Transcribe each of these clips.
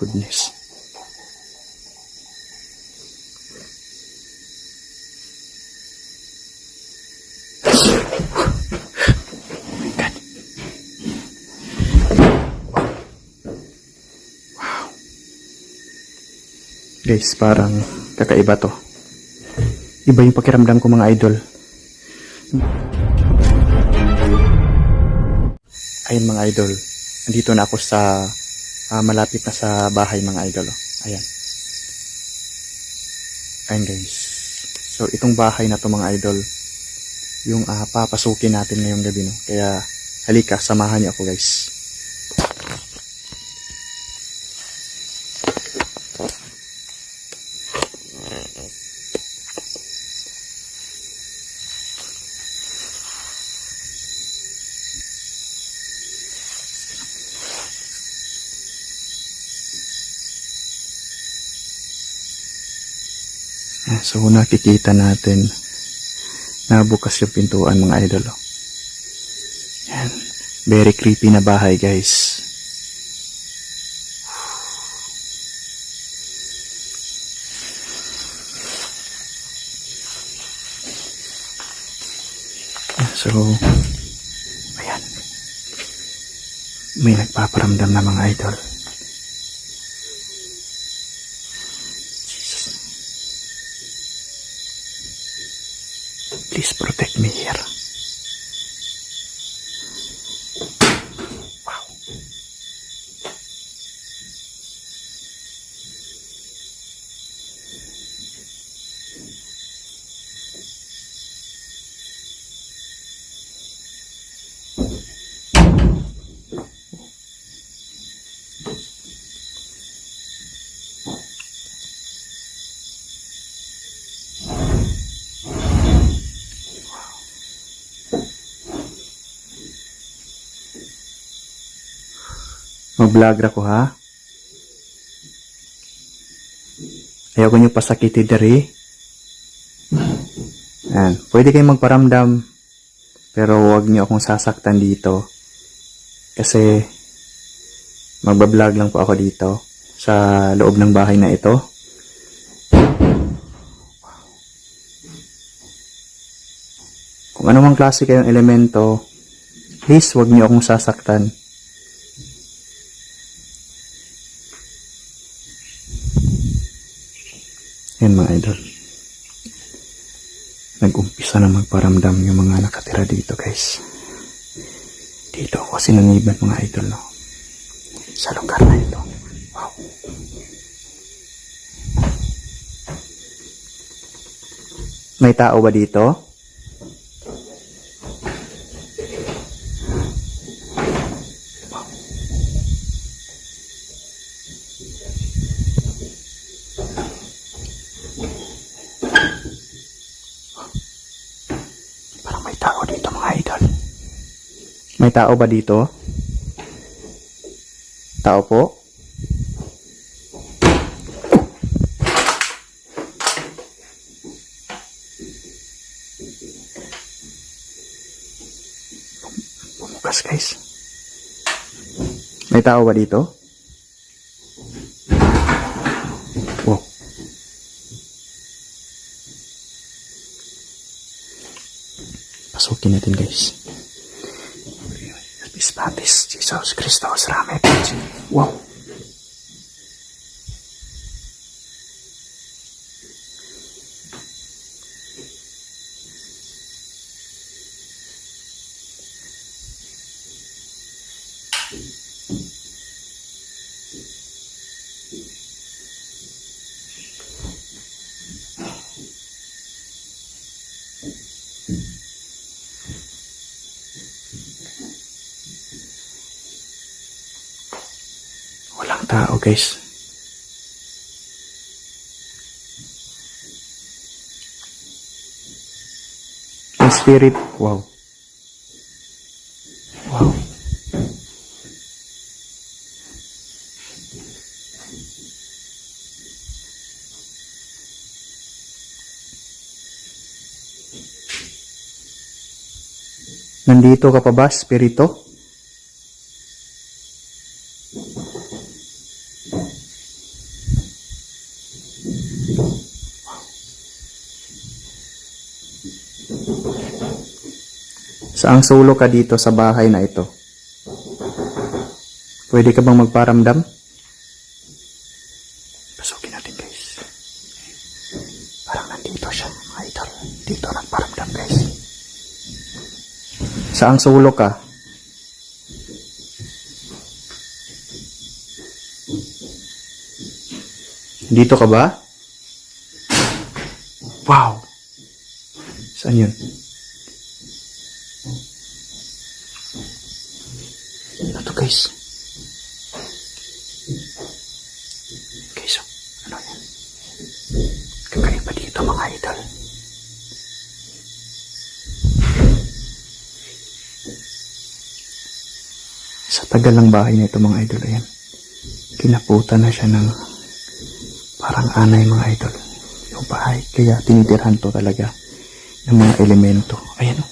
God. Wow. Guys, parang kakaiba to. Iba yung pakiramdam ko mga idol. Ayun mga idol. Andito na ako sa ah, malapit na sa bahay mga idol. oh. Ayan. Ayan guys. So itong bahay na to mga idol, yung ah, papasukin natin ngayong gabi no. Kaya halika, samahan niyo ako guys. So nakikita natin na bukas yung pintuan mga idol. oh. Ayan. Very creepy na bahay guys. So, ayan. May nagpaparamdam na mga idol. Jesus. Please protect me here. Wow. Mag-vlog ra ko ha. Ayaw ko nyo pasakiti diri. Yan. Pwede kayong magparamdam. Pero huwag nyo akong sasaktan dito. Kasi magbablog lang po ako dito sa loob ng bahay na ito. Kung anumang klase kayong elemento, please huwag nyo akong sasaktan. Yan mga idol. Nag-umpisa na magparamdam yung mga nakatira dito guys. Dito ako sinaniban mga idol no. Sa lugar na ito. Wow. May tao ba dito? Parang may tao dito mga idol. May tao ba dito? Tao po? Bumukas guys. May tao ba dito? Wow. Pasukin natin guys. Bispatis, Jesus Christos, Rame, Wow. Walang tao guys. Yung spirit, wow. Wow. Nandito ka pa ba, spirito? Saang sulo ka dito sa bahay na ito? Pwede ka bang magparamdam? Pasukin natin guys. Parang nandito siya mga idol. Dito nagparamdam guys. Saang sulo ka? Dito ka ba? Wow! Saan yun? Ito guys. Guys, oh, ano yan? Kakaiba dito mga idol. Sa tagal ng bahay na ito mga idol, ayan. Kinaputan na siya ng parang anay mga idol. Yung bahay. Kaya tinitirhan to talaga ng mga elemento. Ayan o.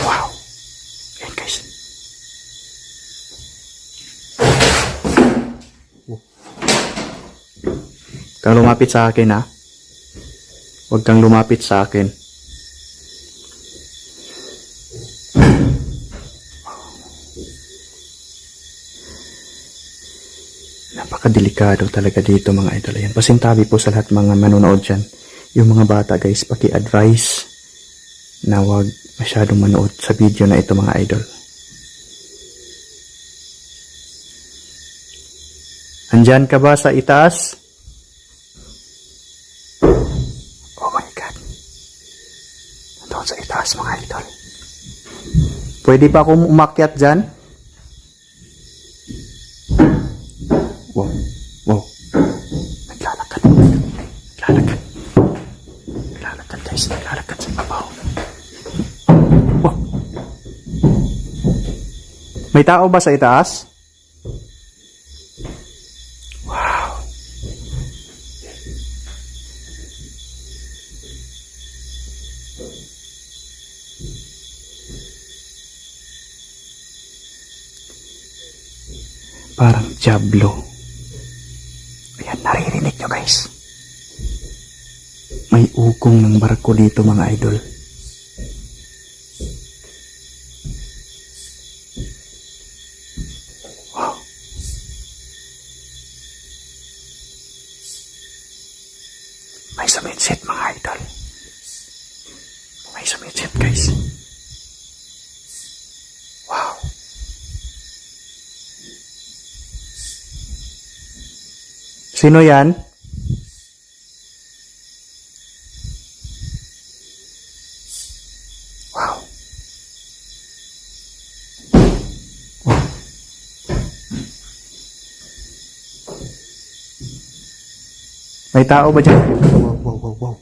Wow. Ayan guys. Huwag kang lumapit sa akin ha. Huwag kang lumapit sa akin. Napakadelikado talaga dito mga idol. Ayan, pasintabi po sa lahat mga manonood dyan. Yung mga bata guys, paki-advise na wag masyadong manood sa video na ito mga idol. Andyan ka ba sa itaas? Oh my God. Nandun sa itaas mga idol. Pwede ba akong umakyat dyan? May tao ba sa itaas? Wow. Parang Diablo. Ayan, naririnig nyo guys. May ukong ng barko dito mga idol. May sumitsit guys. Wow. Sino yan? Wow. May tao ba dyan? Wow, wow, wow, wow.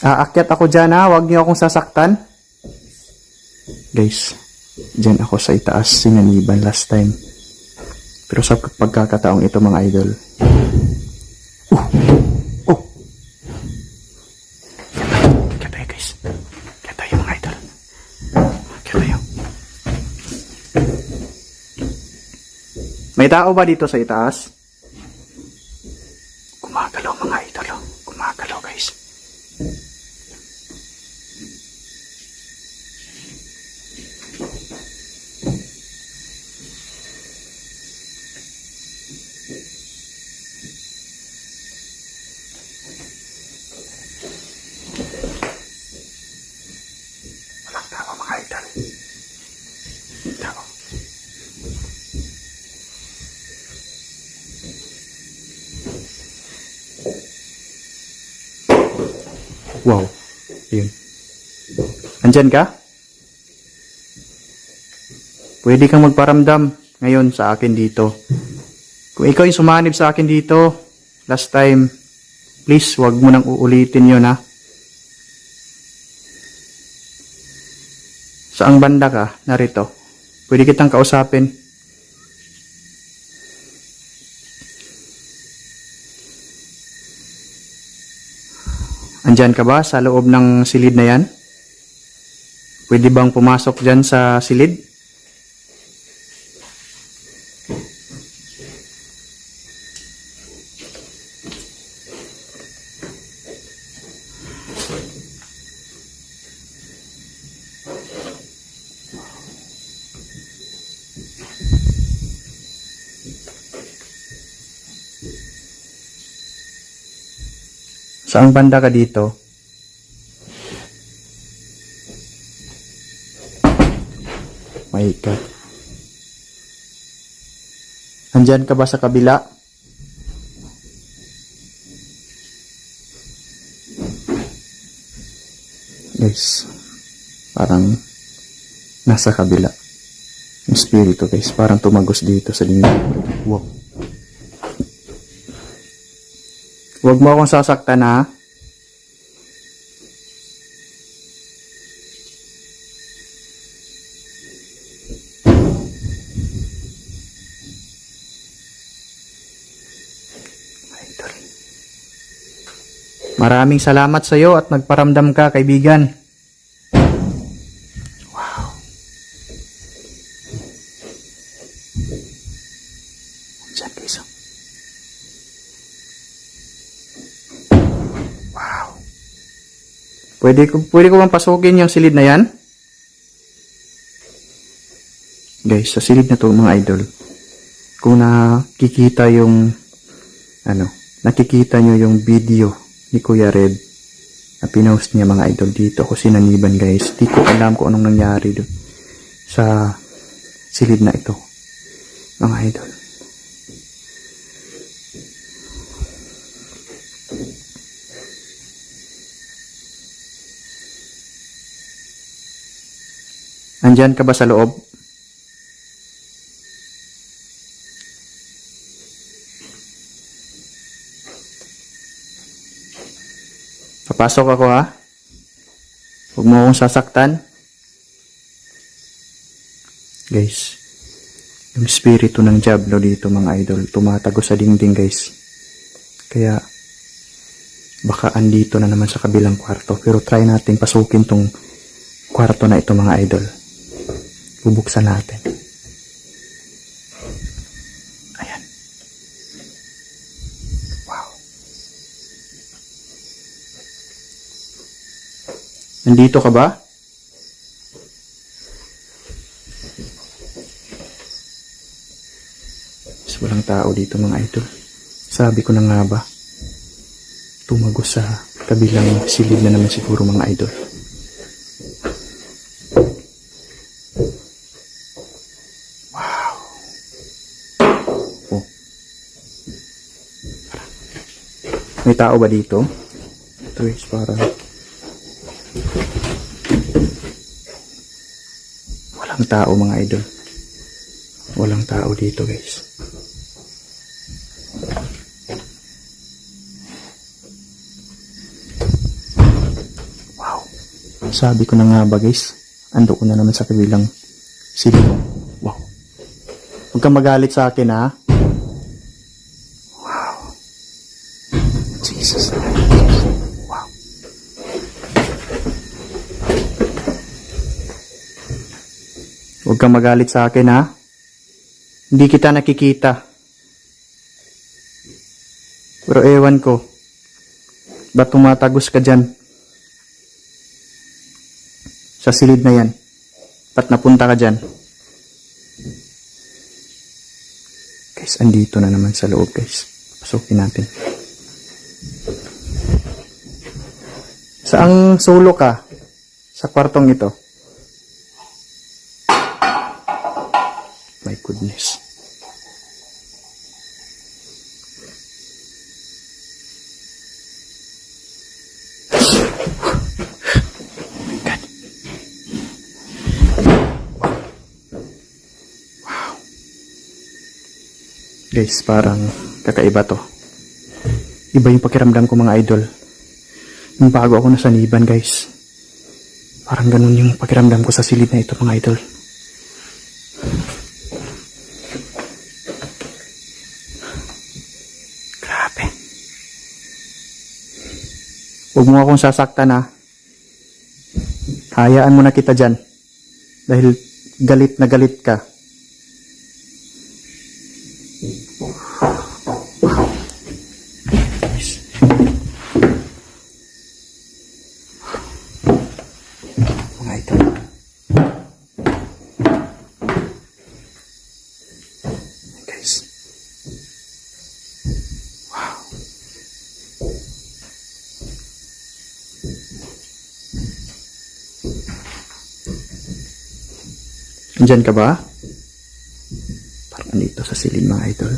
Aakyat ako dyan ha, huwag niyo akong sasaktan. Guys, dyan ako sa itaas sinaniban last time. Pero sa pagkakataong ito mga idol. Uh! Oh! Kaya tayo guys. Kaya tayo mga idol. Kaya tayo. May tao ba dito sa itaas? Gumagalaw mga idol. oh. Gumagalaw guys. Walang tao mga idol. Tao. Wow. Yun. Andyan ka? Pwede kang magparamdam ngayon sa akin dito. Kung ikaw yung sumanib sa akin dito, last time, please, wag mo nang uulitin yun ha. Saang banda ka? Narito. Pwede kitang kausapin. Andyan ka ba sa loob ng silid na yan? Pwede bang pumasok dyan sa silid? Saang banda ka dito? God. Andyan ka ba sa kabila? Guys, parang nasa kabila. Yung spirito guys, parang tumagos dito sa linggo. Wow. Huwag mo akong sasaktan ha. Maraming salamat sa iyo at nagparamdam ka, kaibigan. Wow. Diyan. Wow. Pwede ko, pwede ko bang pasukin yung silid na yan? Guys, sa silid na to mga idol, kung nakikita yung, ano, nakikita nyo yung video ni Kuya Red na pinost niya mga idol dito ako sinaniban guys. Di ko alam kung anong nangyari doon sa silid na ito. Mga idol. Andyan ka ba sa loob? Papasok ako ha. Huwag mo akong sasaktan. Guys, yung spirito ng Diablo dito mga idol, tumatago sa dingding guys. Kaya, baka andito na naman sa kabilang kwarto. Pero try natin pasukin tong kwarto na ito mga idol. Bubuksan natin. Nandito ka ba? Mas walang tao dito mga idol. Sabi ko na nga ba, tumagos sa kabilang silid na naman siguro mga idol. Wow. Oh. May tao ba dito? Ito is para Walang tao mga idol. Walang tao dito guys. Wow. Sabi ko na nga ba guys, ando ko na naman sa kabilang silong. Wow. Huwag kang magalit sa akin ha. Wow. Jesus. Huwag kang magalit sa akin ha. Hindi kita nakikita. Pero ewan ko. Ba't tumatagos ka dyan? Sa silid na yan. Ba't napunta ka dyan? Guys, andito na naman sa loob guys. Pasukin natin. Saang solo ka? Sa kwartong ito? God. Wow. Guys, parang kakaiba to. Iba yung pakiramdam ko mga idol. Yung bago ako nasaniban guys. Parang ganun yung pakiramdam ko sa silid na ito mga idol. Huwag mo akong sasaktan ha. Hayaan mo na kita dyan. Dahil galit na galit ka. Andyan ka ba? Parang andito sa silid mga idol.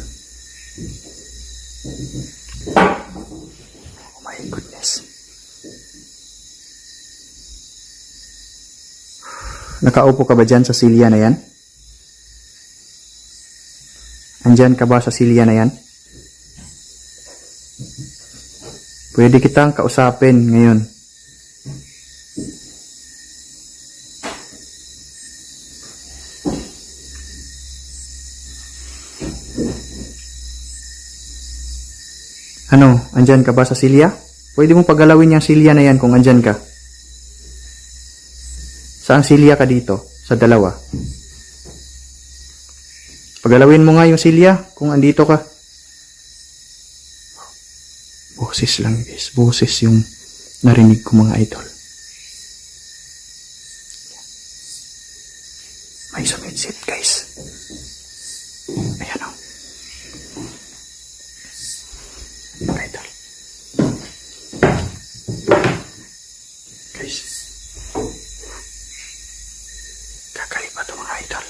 Oh my goodness. Nakaupo ka ba dyan sa silya na yan? Andyan ka ba sa silya na yan? Pwede kitang kausapin ngayon. Ano, andyan ka ba sa silya? Pwede mo pagalawin yung silya na yan kung andyan ka. Saan silya ka dito? Sa dalawa. Pagalawin mo nga yung silya kung andito ka. Boses lang guys. Boses yung narinig ko mga idol. May sumitsit guys. Ayan o. Idol. Guys. Kakaiba to mga idol.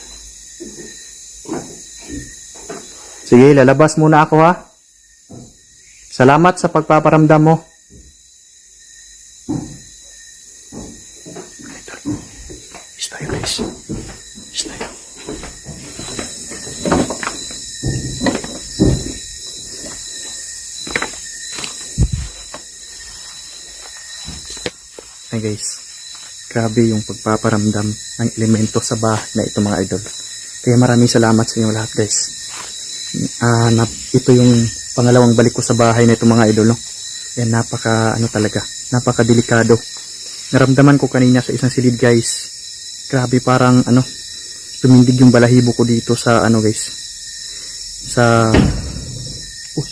Sige, lalabas muna ako ha. Salamat sa pagpaparamdam mo. Idol. Is tayo guys. Is tayo. Ay guys, grabe yung pagpaparamdam ng elemento sa bahay na ito mga idol. Kaya maraming salamat sa inyo lahat guys. Ah, na, ito yung pangalawang balik ko sa bahay na ito mga idol. No? Yan, napaka, ano talaga, napaka delikado. Naramdaman ko kanina sa isang silid guys. Grabe parang, ano, tumindig yung balahibo ko dito sa, ano guys, sa, uy,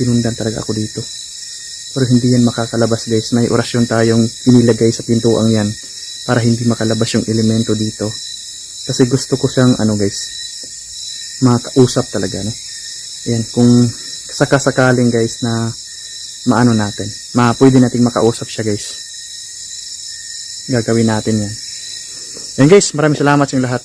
sinundan talaga ako dito. Pero hindi yan makakalabas guys. May orasyon tayong inilagay sa pintuang yan para hindi makalabas yung elemento dito. Kasi gusto ko siyang ano guys, makausap talaga no. Yan, kung sakasakaling guys na maano natin, ma pwede nating makausap siya guys. Gagawin natin yan. Yan guys, maraming salamat sa lahat.